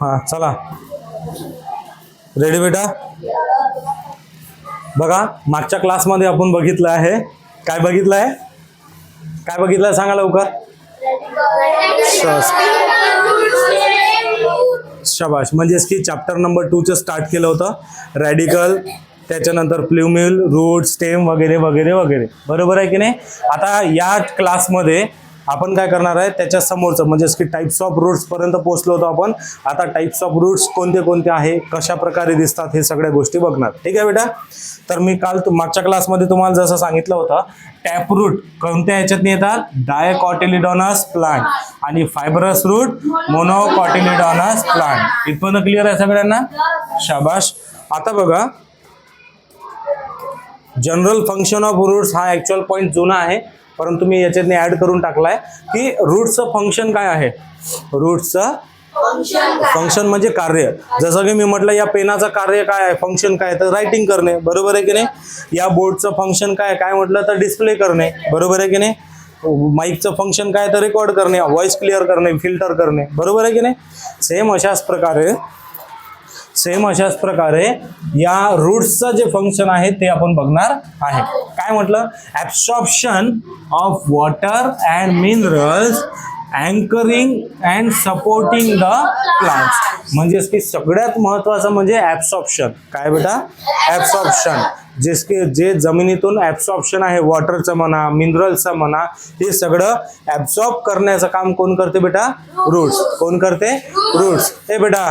हा चला. रेडी बेटा? बघा मागच्या क्लासमध्ये आपण बघितलं आहे. काय बघितलं आहे काय बघितलं आहे सांगा लवकर. शबाश म्हणजेच की चॅप्टर नंबर टूचं स्टार्ट केलं होतं. रॅडिकल त्याच्यानंतर प्ल्युमिल रूट स्टेम वगैरे वगैरे वगैरे. बरोबर आहे की नाही? आता या क्लासमध्ये आपण काय करणार आहे? त्याच्या समोरचं म्हणजेच की टाईप्स ऑफ रूट्सपर्यंत पोहोचलो होतो आपण. आता टाईप्स ऑफ रूट्स कोणते कोणते आहे? कशा प्रकारे दिसतात? हे सगळ्या गोष्टी बघणार. ठीक आहे बेटा? तर मी काल मागच्या क्लासमध्ये तुम्हाला जसं सांगितलं होतं टॅप रूट कोणत्या ह्याच्यात येतात डायकॉटिलिडॉनस प्लांट आणि फायबरस रूट मोनोकॉटिलिडॉनस प्लांट इथपर्यंत क्लिअर आहे सगळ्यांना? शाबाश. आता बघा जनरल फंक्शन ऑफ रूट्स हा ॲक्च्युअल पॉईंट जुना आहे परंतु मी याच्यातनी ॲड करून टाकलाय की रूट्सचं फंक्शन काय आहे? रूट्सचं फंक्शन म्हणजे कार्य. जसं की मी म्हटलं या पेनाचं कार्य काय आहे? फंक्शन काय आहे? तर रायटिंग करणे. बरोबर आहे की नाही? या बोर्डचं फंक्शन काय आहे? काय म्हटलं तर डिस्प्ले करणे. बरोबर आहे की नाही? माईकचं फंक्शन काय आहे? तर रेकॉर्ड करणे. व्हॉइस क्लिअर करणे. फिल्टर करणे. बरोबर आहे की नाही? सेम अशाच प्रकारे सेम अशाच प्रकारे या रूट्सचं जे फंक्शन आहे ते आपण बघणार आहे. काय म्हटलं? Absorption of water and minerals anchoring and supporting the plants म्हणजेच की सगळ्यात महत्त्वाचं म्हणजे ॲब्सॉर्प्शन काय बेटा? ॲब्सॉर्प्शन जेस की जे जमिनीतून ॲब्सॉर्प्शन आहे वॉटरचं म्हणा मिनरल्सचं म्हणा हे सगळं ॲब्सॉर्ब करण्याचं काम कोण करते बेटा? रूट्स कोण करते? रूट्स हे बेटा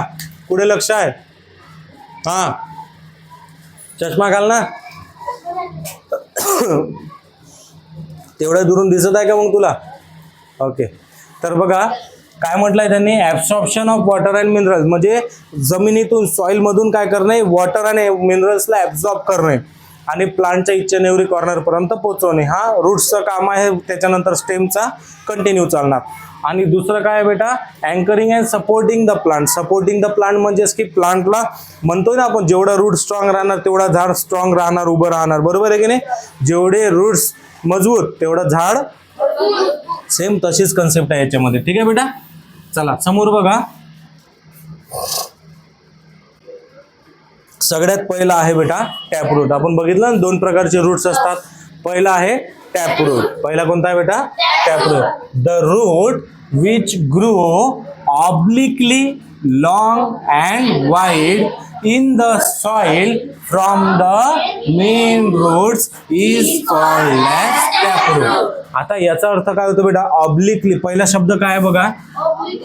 पुढे लक्ष आहे? हा. चष्मा घाल ना. तेवढ्या दुरून दिसत आहे का मग तुला? ओके. तर बघा काय म्हटलंय त्यांनी? Absorption of water and minerals म्हणजे जमिनीतून सॉईलमधून काय करणे? वॉटर आणि मिनरल्सला ॲब्झॉर्ब करणे. आणि प्लांटच्या इच्छा नेवरी कॉर्नरपर्यंत पोहोचवणे. हा रूट्सचं काम आहे त्याच्यानंतर स्टेमचा कंटिन्यू चालणार. आणि दुसरं काय आहे बेटा? Anchoring and supporting the plant supporting the plant म्हणजेच की प्लांटला म्हणतोय ना आपण जेवढा रूट स्ट्रॉंग राहणार तेवढा झाड स्ट्रॉंग राहणार उभं राहणार. बरोबर आहे की नाही? जेवढे रूट्स मजबूत तेवढं झाड सेम तशीच कन्सेप्ट आहे याच्यामध्ये. ठीक आहे बेटा? चला समोर बघा. सगळ्यात पहिला आहे बेटा टॅप रूट. आपण बघितलं ना दोन प्रकारचे रूट्स असतात. पहिला आहे टॅप रूट. पहिला कोणता आहे बेटा? Tap root. The root which grow obliquely long and wide in the soil from the main roots is called as आता याचा अर्थ काय होतो बेटा? ऑब्लिकली पहिला शब्द काय आहे बघा?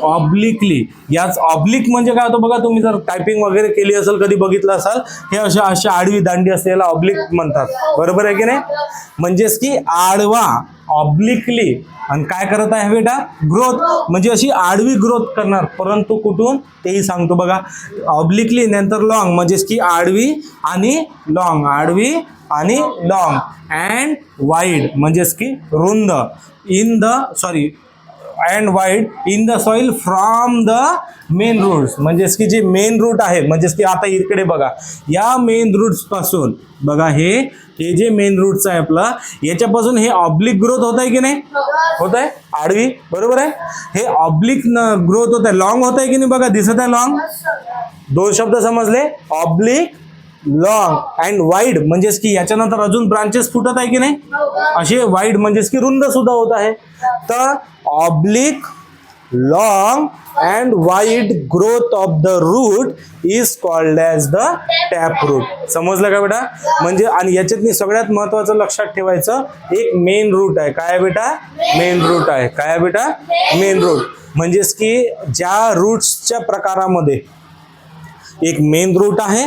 ऑब्लिकली याच ऑब्लिक म्हणजे काय होतं बघा? तुम्ही जर टायपिंग वगैरे केली असेल कधी बघितलं असाल हे अशा अशा आडवी दांडी असते याला ऑब्लिक म्हणतात. बरोबर आहे की नाही? म्हणजेच की आडवा ऑब्लिकली आणि काय करत आहे बेटा? ग्रोथ म्हणजे अशी आडवी ग्रोथ करणार. परंतु कुठून? तेही सांगतो बघा. ऑब्लिकली नंतर लॉंग म्हणजेच की आडवी आणि लॉंग आडवी आणि लॉंग अँड वाईड म्हणजेच की रुंद. In the sorry and wide in the soil from the main roots म्हणजेच की जे मेन रूट आहे म्हणजेच की आता इकडे बघा. या मेन रूट्सपासून बघा हे हे जे मेन रूट्स आहे आपलं याच्यापासून हे ऑब्लिक ग्रोथ होत आहे की नाही? होत आहे आडवी. बरोबर आहे? हे ऑब्लिक ग्रोथ होत आहे लॉंग होत आहे की नाही बघा? दिसत आहे लॉंग दोन शब्द समजले? ऑब्लिक लॉंग अँड वाईड म्हणजेच की याच्यानंतर अजून ब्रांचेस फुटत आहे की नाही? असे वाईड म्हणजेच की रुंद सुद्धा होत आहे. तर oblique long and wide growth of the root is called as the tap root समजलं का बेटा? म्हणजे आणि याच्यात सगळ्यात महत्वाचं लक्षात ठेवायचं एक मेन रूट आहे. काय बेटा? मेन रूट आहे. काय बेटा? मेन रूट म्हणजेच की ज्या रूट्सच्या प्रकारामध्ये एक मेन रूट आहे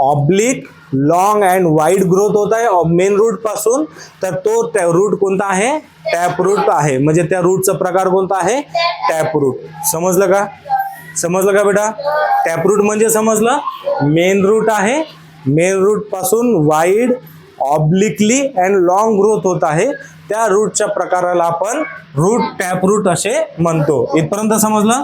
oblique long and wide growth होत आहे मेन रूटपासून तर तो त्या रूट कोणता आहे? टॅप रूट आहे. म्हणजे त्या रूटचा प्रकार कोणता आहे? टॅप रूट समजलं का? समजलं का बेटा? टॅप रूट म्हणजे समजलं? मेन रूट आहे. Main रूटपासून wide obliquely and long growth होत आहे. त्या रूटच्या प्रकाराला आपण रूट टॅप रूट असे म्हणतो. इथपर्यंत समजलं?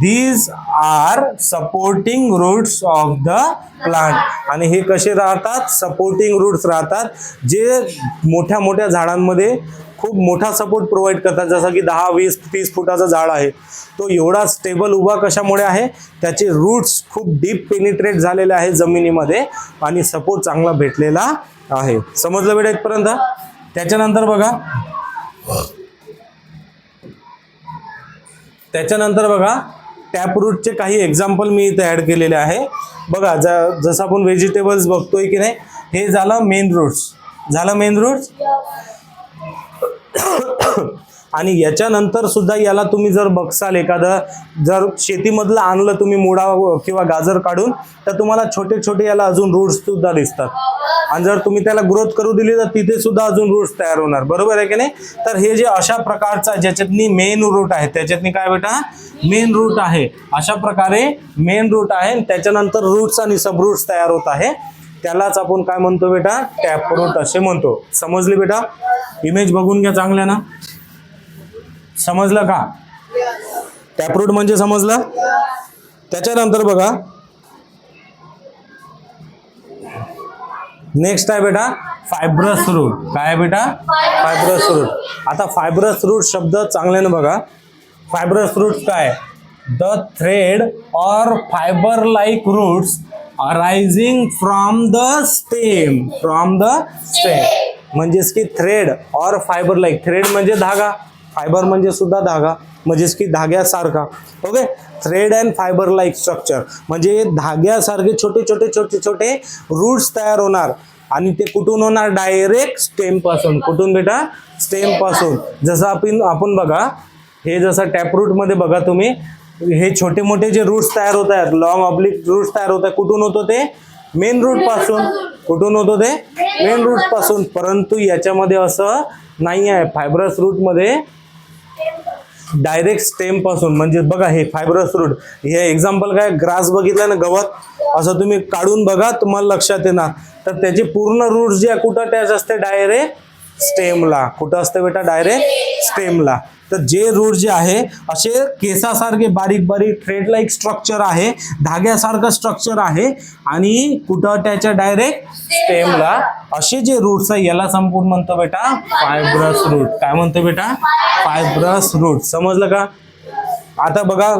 These are supporting roots of the plant आणि हे कसे राहतात? सपोर्टिंग रूट्स राहतात. जे मोठ्या मोठ्या झाडांमध्ये खूप मोठा सपोर्ट प्रोव्हाइड करतात. जसं की दहा वीस तीस फुटाचं झाड आहे. तो एवढा स्टेबल उभा कशामुळे आहे? त्याचे रूट्स खूप डीप पेनिट्रेट झालेले आहे जमिनीमध्ये आणि सपोर्ट चांगला भेटलेला आहे. समजलं बेटा इथपर्यंत? त्याच्यानंतर बघा. त्याच्यानंतर बघा टॅप रूटचे काही एक्झाम्पल मी इथे ॲड केलेले आहे. बघा ज जसं आपण व्हेजिटेबल्स बघतोय की नाही हे झालं मेन रूट्स झालं मेन रूट्स आणि याच्यानंतर सुद्धा याला तुम्ही जर बघसाल एखादं जर शेतीमधलं आणलं तुम्ही मुळा किंवा गाजर काढून तर तुम्हाला छोटे छोटे याला अजून रूट्स सुद्धा दिसतात. आणि जर तुम्ही त्याला ग्रोथ करू दिली तर तिथे सुद्धा अजून रूट्स तयार होणार. बरोबर आहे की नाही? तर हे जे अशा प्रकारचा ज्याच्यातनी मेन रूट आहे त्याच्यातनी काय बेटा? मेन रूट आहे. अशा प्रकारे मेन रूट आहे आणि त्याच्यानंतर रूट्स आणि सब रूट्स तयार होत आहे. त्यालाच आपण काय म्हणतो बेटा? टॅप रूट असे म्हणतो. समजले बेटा? इमेज बघून घ्या चांगल्या ना समजलं का? टॅपरूट म्हणजे समजलं? त्याच्यानंतर बघा. नेक्स्ट आहे बेटा फायब्रस रूट काय आहे बेटा? फायब्रस रूट आता फायब्रस रूट शब्द चांगल्याने बघा. फायब्रस रूट काय? The thread or fibre like roots arising from the stem from the stem म्हणजेच की thread or fibre like thread म्हणजे धागा. फायबर म्हणजे सुद्धा धागा म्हणजेच की धाग्यासारखा. Okay thread and fibre like structure म्हणजे धाग्यासारखे छोटे छोटे छोटे छोटे रूट्स तयार होणार. आणि ते कुठून होणार? डायरेक्ट स्टेमपासून. कुठून बेटा? स्टेमपासून. जसं आपण आपण बघा हे जसं टॅपरूटमध्ये बघा तुम्ही हे छोटे मोठे जे रूट्स तयार होत आहेत लॉंग ऑब्लिक रूट्स तयार होत आहेत कुठून होतो ते? मेन रूटपासून. कुठून होतो ते? मेन रूटपासून. परंतु याच्यामध्ये असं नाही आहे फायब्रस रूटमध्ये डायरेक्ट स्टेमपासून म्हणजे बघा हे फायब्रस रूट हे एक्झाम्पल काय? ग्रास बघितलं ना गवत? असं तुम्ही काढून बघा तुम्हाला लक्षात येणार. तर त्याचे पूर्ण रूट जे आहे कुठं अटॅच असते? डायरेक्ट स्टेमला कुठं असते बेटा? डायरेक्ट स्टेमला तर जे रूट जे आहे असे केसासारखे बारीक बारीक थ्रेड लाईक स्ट्रक्चर आहे धाग्यासारखं स्ट्रक्चर आहे आणि कुठं अटॅच डायरेक्ट स्टेमला असे जे रूट्स आहे याला संपूर्ण म्हणतो बेटा फायब्रस रूट काय म्हणतो बेटा? फायब्रस रूट समजलं का? आता बघा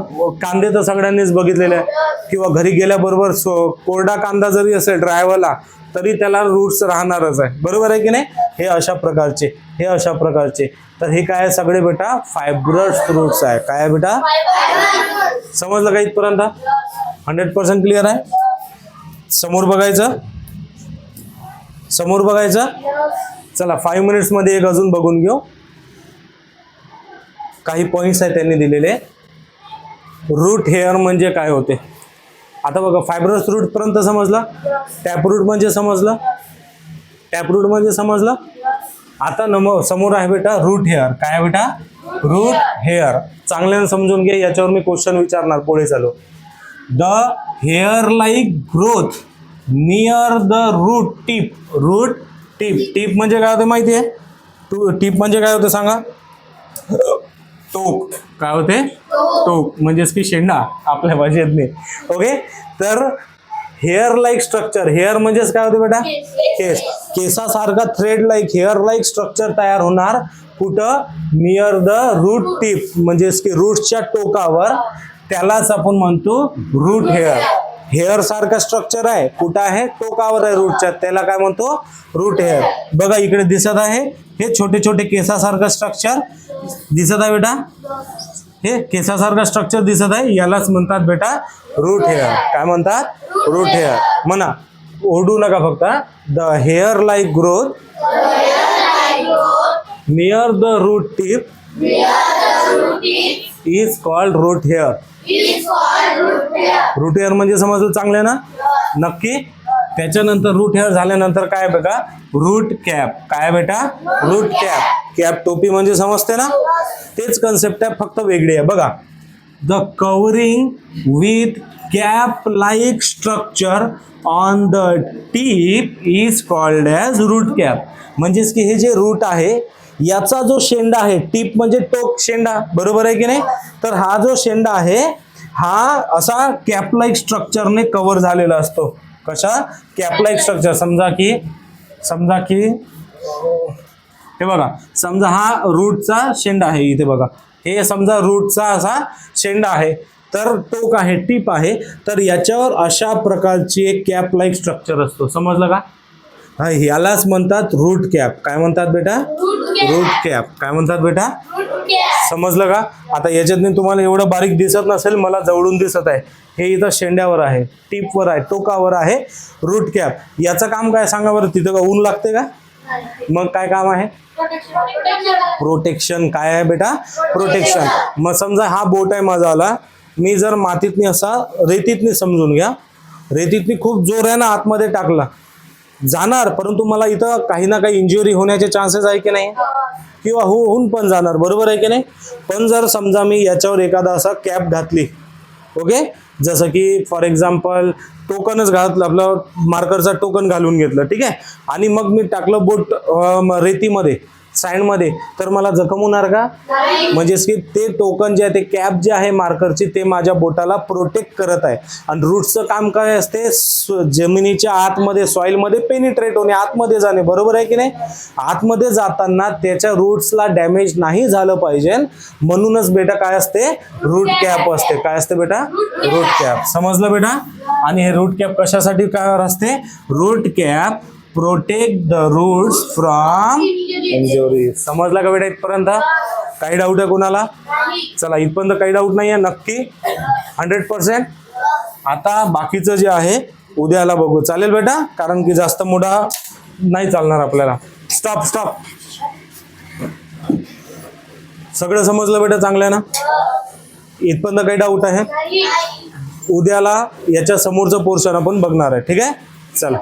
कांदे तर सगळ्यांनीच बघितलेले आहे किंवा घरी गेल्याबरोबर सो कोरडा कांदा जरी असेल ड्रायव्हरला तरी त्याला रूट्स राहणारच आहे. बरोबर आहे की नाही? हे अशा प्रकारचे हे अशा प्रकारचे. तर हे काय सगळे बेटा? फायब्रस फ्रुट्स आहे. काय आहे बेटा? समजलं का इथपर्यंत? हंड्रेड पर्सेंट क्लिअर आहे? समोर बघायचं? समोर बघायचं? चला फाईव्ह मिनिट्समध्ये एक अजून बघून घेऊ. काही पॉईंट्स आहेत त्यांनी दिलेले. रूट हेअर म्हणजे काय होते? आता बघा फायब्रस रूटपर्यंत समजलं? टॅप रूट म्हणजे समजलं? टॅप रूट म्हणजे समजलं? आता नम समोर आहे बेटा रूट हेअर काय आहे बेटा? रूट हेअर चांगल्याने समजून घे याच्यावर मी क्वेश्चन विचारणार पुढे चालू. The hair like growth near the root tip root tip tip म्हणजे काय होते माहिती आहे? टू टिप म्हणजे काय होतं सांगा? टोक. काय होते? टोक. म्हणजेच की शेंडा. आपल्या भाषेत नाही ओके तर हेअर लाईक स्ट्रक्चर हेअर म्हणजेच काय होते बेटा? केस केसासारखा thread like hair like structure तयार होणार. कुठं? नियर द रूट टिप म्हणजेच की रूटच्या टोकावर. त्यालाच आपण म्हणतो रूट हेअर हेअर सारखं स्ट्रक्चर आहे. कुठं आहे? टोकावर आहे रूटच्या त्याला काय म्हणतो? रूट हेअर बघा इकडे दिसत आहे. हे छोटे छोटे केसासारखं स्ट्रक्चर दिसत आहे बेटा? हे केसासारखं स्ट्रक्चर दिसत आहे. यालाच म्हणतात बेटा रूट हेअर काय म्हणतात? रूट हेअर म्हणा. ओढू नका फक्त the hair like growth near the root tip is called root hair root hair म्हणजे समजलं चांगलं ना? नक्की? त्याच्यानंतर रूट हेअर झाल्यानंतर काय बघा? रूट कॅप काय बेटा? रूट कॅप कॅप टोपी म्हणजे समजते ना? तेच कन्सेप्ट आहे फक्त वेगळी आहे. बघा. The covering with cap like structure on the tip is called as root cap म्हणजेच की हे जे रूट आहे याचा जो शेंडा आहे टीप म्हणजे टोक शेंडा बरोबर आहे की नाही? तर हा जो शेंडा आहे हा असा कॅपलाईक स्ट्रक्चरने कव्हर झालेला असतो. कशा? कॅपलाईक स्ट्रक्चर समजा की समजा की हे बघा. समजा हा रूटचा शेंडा आहे इथे बघा. हे समजा रूटचा असा शेंडा आहे तर टोक आहे टीप आहे तर याच्यावर अशा प्रकारची एक कॅप लाईक स्ट्रक्चर असतो. समजलं का? हा ह्यालाच म्हणतात रूट कॅप. काय म्हणतात बेटा? Root cap. काय म्हणतात बेटा? समजलं का? आता याच्यातनी तुम्हाला एवढं बारीक दिसत नसेल मला जवळून दिसत आहे. हे इथं शेंड्यावर आहे टीपवर आहे टोकावर आहे रूट कॅप. याचं काम काय सांगा बरं? तिथं का ऊन लागते का? मग काय काम आहे? प्रोटेक्शन काय आहे बेटा? प्रोटेक्शन मग समजा हा बोट आहे माझा आला मी जर मातीतनी असा रेतीतनी समजून घ्या. रेतीतनी खूप जोर आहे ना आतमध्ये टाकला. जाणार परंतु मला इथं काही ना काही इंजुरी होण्याचे चान्सेस आहे की नाही? किंवा हो होऊन पण जाणार. बरोबर आहे की नाही? पण जर समजा मी याच्यावर एखादा असा कॅप घातली ओके जसं की फॉर एक्झाम्पल टोकनच घातलं आपलं मार्करचा टोकन घालून घेतलं ठीक आहे? आणि मग मी टाकलं बोट रेतीमध्ये. साईडमध्ये तर मला जखम होणार का? म्हणजेच की ते टोकन जे आहे ते कॅप जे आहे मार्करची ते माझ्या बोटाला प्रोटेक्ट करत आहे. आणि रूट्सचं काम काय असते? जमिनीच्या आतमध्ये सॉईलमध्ये पेनिट्रेट होणे आतमध्ये जाणे. बरोबर आहे की नाही? आतमध्ये जाताना त्याच्या रूट्सला डॅमेज नाही झालं पाहिजे. म्हणूनच बेटा काय असते? रूट कॅप असते. काय असते बेटा? रूट कॅप समजलं बेटा? आणि हे रूट कॅप कशासाठी काय असते? Root cap protect the roots from injury समजला का बेटा इथपर्यंत? काही डाऊट आहे कोणाला? चला इथपर्यंत काही डाऊट नाही आहे नक्की. हंड्रेड पर्सेंट आता बाकीचं जे आहे उद्याला बघू. चालेल बेटा? कारण की जास्त मोठा नाही चालणार आपल्याला. स्टॉप स्टॉप सगळं समजलं बेटा? चांगलं आहे ना? इथपर्यंत काही डाऊट आहे? उद्याला याच्या समोरचं पोर्शन आपण बघणार आहे. ठीक आहे? चला.